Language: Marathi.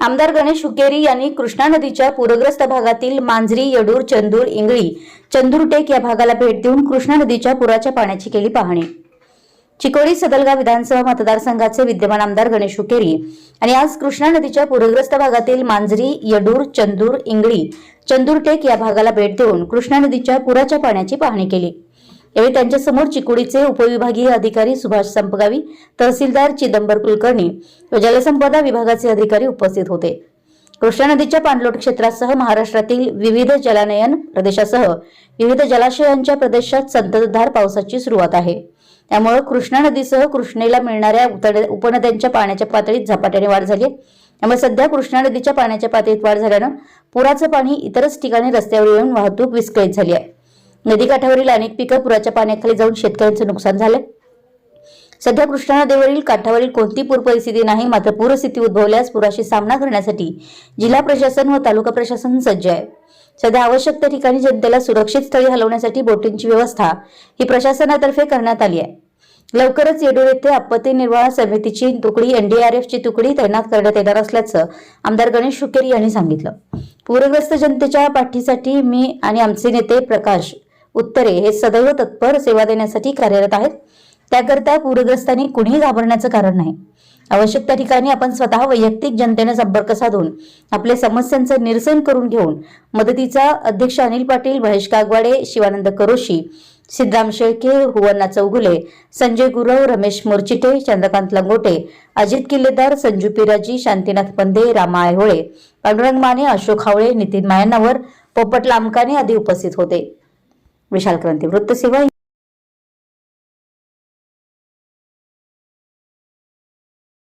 आमदार गणेश हुकेरी यांनी कृष्णा नदीच्या पूरग्रस्त भागातील मांजरी यडूर चंदूर इंगळी चंदूरटेक या भागाला भेट देऊन कृष्णा नदीच्या पुराच्या पाण्याची केली पाहणी. चिकोडी सदलगा विधानसभा मतदारसंघाचे विद्यमान आमदार गणेश हुकेरी आणि आज कृष्णा नदीच्या पूरग्रस्त भागातील मांजरी यडूर चंदूर इंगळी चंदूरटेक या भागाला भेट देऊन कृष्णा नदीच्या पुराच्या पाण्याची पाहणी केली. यावेळी त्यांच्यासमोर चिकोडीचे उपविभागीय अधिकारी सुभाष संपगावी तहसीलदार चिदंबर कुलकर्णी व जलसंपदा विभागाचे अधिकारी उपस्थित होते. कृष्णा नदीच्या पाणलोट क्षेत्रासह महाराष्ट्रातील विविध जलानयन प्रदेशासह विविध जलाशयांच्या प्रदेशात संततधार पावसाची सुरुवात आहे. त्यामुळे कृष्णा नदीसह कृष्णेला मिळणाऱ्या उपनद्यांच्या पाण्याच्या पातळीत झपाट्याने वाढ झाली आहे. त्यामुळे सध्या कृष्णा नदीच्या पाण्याच्या पातळीत वाढ झाल्यानं पुराचं पाणी इतरच ठिकाणी रस्त्यावर येऊन वाहतूक विस्कळीत झाली आहे. नदीकाठावरील अनेक पिकं पुराच्या पाण्याखाली जाऊन शेतकऱ्यांचं नुकसान झालंय सध्या कृष्णा नदीवरील काठावरील कोणती पूर परिस्थिती नाही मात्र पूरस्थिती उद्भवल्यास पुराशी सामना करण्यासाठी जिल्हा प्रशासन व तालुका प्रशासन सज्ज आहे. सध्या आवश्यक त्या ठिकाणी जनतेला सुरक्षित स्थळी हलवण्यासाठी बोटींची व्यवस्था ही प्रशासनातर्फे करण्यात आली आहे. लवकरच येडूर येथे आपत्ती निर्वाह समितीची तुकडी एनडीआरएफची तुकडी तैनात करण्यात येणार असल्याचं आमदार गणेश शुकेरी यांनी सांगितलं. पूरग्रस्त जनतेच्या पाठीसाठी मी आणि आमचे नेते प्रकाश उत्तरे हे सदैव तत्पर सेवा देण्यासाठी कार्यरत आहेत. त्याकरता पूरग्रस्तांनी कुणीही घाबरण्याचं कारण नाही. आवश्यक त्या ठिकाणी आपण स्वतः वैयक्तिक जनतेने संपर्क साधून आपल्या समस्यांचं निरसन करून घेऊन मदतीचा अध्यक्ष अनिल पाटील महेश कागवाडे शिवानंद करोशी सिद्धराम शेळके हुवन्ना चौगुले संजय गुरव रमेश मोर्चिटे चंद्रकांत लंगोटे अजित किल्लेदार संजू पिराजी शांतीनाथ पंधे रामा आयहोळे पांडुरंग माने अशोक हावळे नितीन मायनावर पोपट लामकाने आदी उपस्थित होते. विशाल क्रांती वृत्तसेवा